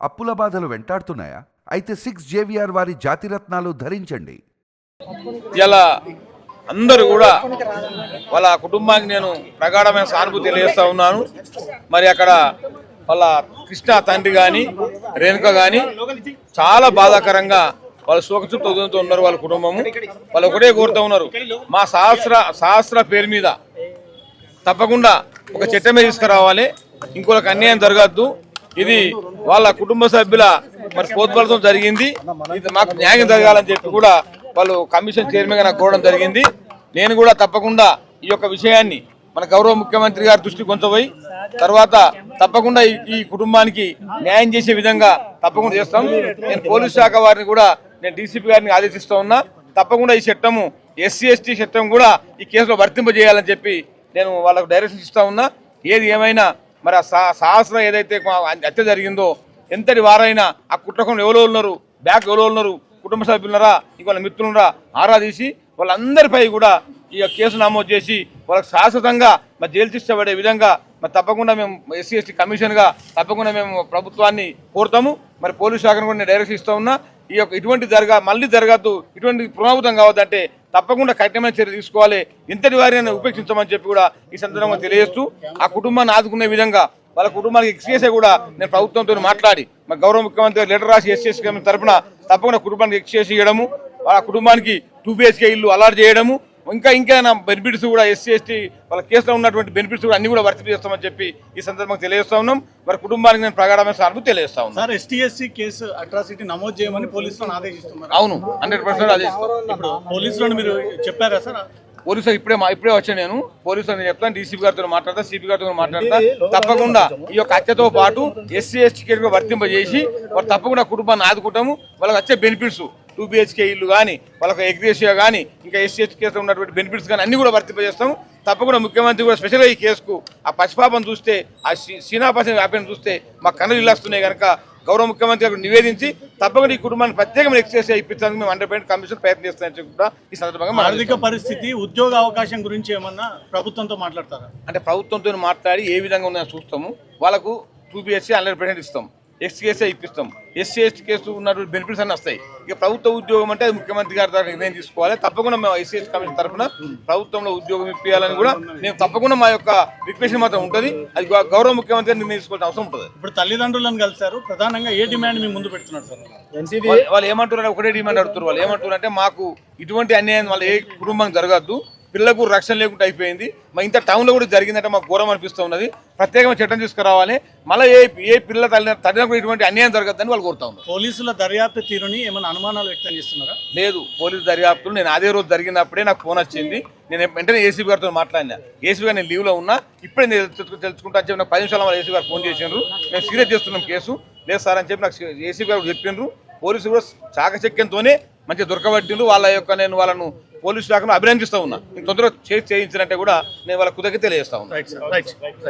అప్పుల బాధలు వెంటాడుతున్నాయా? అయితే సిక్స్ జేవిఆర్ వారి జాతిరత్నాలు ధరించండి. ఇలా అందరూ కూడా వాళ్ళ కుటుంబానికి నేను ప్రగాఢమైన సానుభూతి తెలియజేస్తా ఉన్నాను. మరి అక్కడ వాళ్ళ కృష్ణ తండ్రి కానీ రేణుక కానీ చాలా బాధాకరంగా వాళ్ళ శోకచుప్త ఉదయంతో ఉన్నారు వాళ్ళ కుటుంబము. వాళ్ళు ఒకటే కోరుతూ ఉన్నారు. మా సహస్ర సహస్ర పేరు మీద తప్పకుండా ఒక చట్టమే తీసుకురావాలి. ఇంకొకరికి అన్యాయం జరగద్దు. ఇది వాళ్ళ కుటుంబ సభ్యుల మరి పోత్బలతో జరిగింది. ఇది మాకు న్యాయం జరగాలని చెప్పి కూడా వాళ్ళు కమిషన్ చైర్మన్గా నాకు కోరడం జరిగింది. నేను కూడా తప్పకుండా ఈ యొక్క విషయాన్ని మన గౌరవ ముఖ్యమంత్రి గారి దృష్టి కొంచపోయి తర్వాత తప్పకుండా ఈ- కుటుంబానికి న్యాయం చేసే విధంగా తప్పకుండా చేస్తాం. నేను పోలీస్ శాఖ వారిని కూడా నేను డీసీపీ గారిని ఆదేశిస్తా ఉన్నా. తప్పకుండా ఈ చట్టము ఎస్సీ ఎస్టీ చట్టం కూడా ఈ కేసులో వర్తింపజేయాలని చెప్పి నేను వాళ్ళకు డైరెక్షన్ ఇస్తా ఉన్నా. ఏది ఏమైనా మరి ఆ సాహసం ఏదైతే హత్య జరిగిందో ఎంతటి వారైనా ఆ కుట్రకం ఎవరో ఉన్నారు? బ్యాక్ ఎవరో ఉన్నారు? కుటుంబ సభ్యులరా వాళ్ళ మిత్రులున్నారా? ఆరా తీసి వాళ్ళందరిపై కూడా ఈ యొక్క కేసు నమోదు చేసి వాళ్ళకి శాశ్వతంగా మరి జైలు శిక్ష పడే విధంగా మరి తప్పకుండా మేము ఎస్సీ ఎస్టీ కమిషన్గా తప్పకుండా మేము ప్రభుత్వాన్ని కోరుతాము. మరి పోలీస్ శాఖను కూడా నేను డైరెక్షన్ ఇస్తూ ఉన్నా. ఈ యొక్క ఇటువంటి జరగా మళ్ళీ జరగద్దు ఇటువంటి పునరావృతం కావద్దంటే తప్పకుండా కఠినమైన చర్య తీసుకోవాలి. ఇంతటి వారిని ఉపేక్షించమని చెప్పి కూడా ఈ సందర్భంగా తెలియజేస్తూ ఆ కుటుంబాన్ని ఆదుకునే విధంగా వాళ్ళ కుటుంబానికి ఎక్స్కేసే కూడా నేను ప్రభుత్వంతో మాట్లాడి మా గౌరవ ముఖ్యమంత్రి లెటర్ రాసి ఎస్సీఎస్ తరపున తప్పకుండా కుటుంబానికి ఎక్స్చేసి ఇవ్వడము వాళ్ళ కుటుంబానికి టూ బిహెచ్కే ఇల్లు అలాట్ చేయడము ఇంకా ఇంకా బెనిఫిట్స్ కూడా ఎస్సీ ఎస్టీ వాళ్ళ కేసులో ఉన్నటువంటి బెనిఫిట్స్ కూడా అన్ని కూడా వర్తింపు చేస్తామని చెప్పి ఈ సందర్భంగా తెలియజేస్తా ఉన్నాం. మరి కుటుంబానికి నేను ప్రగాఢమైన సానుభూతి తెలియజేస్తా ఉన్నాను సార్ ఎస్టీఎస్సీ కేసు అట్రాసిటీ నమోదు చేయమని పోలీసులను ఆదేశిస్తున్నారు. అవును హండ్రెడ్ పర్సెంట్ ఇప్పుడు పోలీసులను మీరు చెప్పారా సార్? పోలీసు ఇప్పుడే ఇప్పుడే వచ్చాను నేను. పోలీసు నేను చెప్తాను డీసీపీ గారితో మాట్లాడతా సిపి గారితో మాట్లాడతా. తప్పకుండా ఈ యొక్క హత్యతో పాటు ఎస్సీ ఎస్టీ కేసు వర్తింపజేసి వాళ్ళు తప్పకుండా కుటుంబాన్ని ఆదుకుంటాము. వాళ్ళకి వచ్చే బెనిఫిట్స్ టూ బిహెచ్కే ఇల్లు కానీ వాళ్ళకి ఎగ్రేషియా కానీ ఇంకా ఎస్సీ ఎస్టీ కేసులో ఉన్నటువంటి బెనిఫిట్స్ కానీ అన్ని కూడా వర్తింపజేస్తాము తప్పకుండా ముఖ్యమంత్రి కూడా స్పెషల్గా ఈ కేసుకు ఆ పసిపాపను చూస్తే ఆ సీనాపాసం వ్యాపారం చూస్తే మా కన్నులు ఇల్లాస్తున్నాయి కనుక గౌరవ ముఖ్యమంత్రి గారికి నివేదించి తప్పకుండా ఈ కుటుంబాన్ని ప్రత్యేకమైన ఎక్సైజ్ ఇప్పించడానికి మేము హండ్రెడ్ పర్సెంట్ కమిషన్ ప్రయత్నం చేస్తామని చెప్పి కూడా ఈ సందర్భంగా ఆర్థిక పరిస్థితి ఉద్యోగ అవకాశం గురించి ఏమన్నా ప్రభుత్వంతో మాట్లాడతారా? అంటే ప్రభుత్వంతో మాట్లాడి ఏ విధంగా ఉన్నాయో చూస్తాము. వాళ్ళకు టూ బిహెచ్సీ హండ్రెడ్ పర్సెంట్ ఇస్తాం. S C S A ఇప్పిస్తాం. S C S T case ఉన్నటువంటి బెనిఫిట్స్ అన్నీ వస్తాయి. ఇక ప్రభుత్వ ఉద్యోగం అంటే అది ముఖ్యమంత్రి గారి ద్వారా నిర్ణయం తీసుకోవాలి. తప్పకుండా మేము ఎస్సీఎస్ కమిషన్ తరఫున ప్రభుత్వంలో ఉద్యోగం ఇప్పించాలని కూడా మేము తప్పకుండా మా యొక్క రిక్వెస్ట్ మాత్రం ఉంటుంది. అది గౌరవ ముఖ్యమంత్రి గారు నిర్ణయం తీసుకోవాల్సిన అవసరం ఉంటుంది. ఇప్పుడు తల్లిదండ్రులను కలిశారు. ప్రధానంగా ఏ డిమాండ్ మీ ముందు పెడుతున్నారు సార్? వాళ్ళు- వాళ్ళు ఏమంటున్నారు ఒకటే డిమాండ్ అడుగుతారు వాళ్ళు ఏమంటున్నారు అంటే మాకు ఇటువంటి అన్యాయం వాళ్ళ ఏ కుటుంబం జరగద్దు. పిల్లలకు రక్షణ లేకుండా అయిపోయింది. మా ఇంత టౌన్లో కూడా జరిగిందంటే మాకు ఘోరం అనిపిస్తూ ఉన్నది. ప్రత్యేకమైన చట్టం తీసుకురావాలి. మళ్ళీ ఏ ఏ పిల్ల తల్లి తల్లిదండ్రులకు ఇటువంటి అన్యాయం జరగద్దని వాళ్ళు కోరుతా ఉన్నారు. పోలీసుల దర్యాప్తు తీరుని ఏమైనా అనుమానాలు వ్యక్తం చేస్తున్నారా? లేదు పోలీసు దర్యాప్తులు. నేను అదే రోజు జరిగినప్పుడే నాకు ఫోన్ వచ్చింది. నేను వెంటనే ఏసీబీ గారితో మాట్లాడినా. ఏసీబీ గారు నేను లీవ్లో ఉన్నా. ఇప్పుడే నేను తెలుసు- తెలుసుకుంటా అని చెప్పి నాకు పది నిమిషాల ఏసీ గారు ఫోన్ చేసిండ్రు. మేము సీరియస్ చేస్తున్నాం కేసు. లేదు సార్ అని చెప్పి నాకు ఏసీబీ గారు చెప్పిండ్రు పోలీసులు కూడా చాకచక్యంతోనే మంచి దొరకబట్టిండ్రు వాళ్ళ యొక్క నేను వాళ్ళను పోలీసు శాఖను అభినందిస్తూ ఉన్నా. తొందరగా చేసి చేయించినట్టే కూడా నేను వాళ్ళ కుదరికి తెలియజేస్తా ఉన్నా.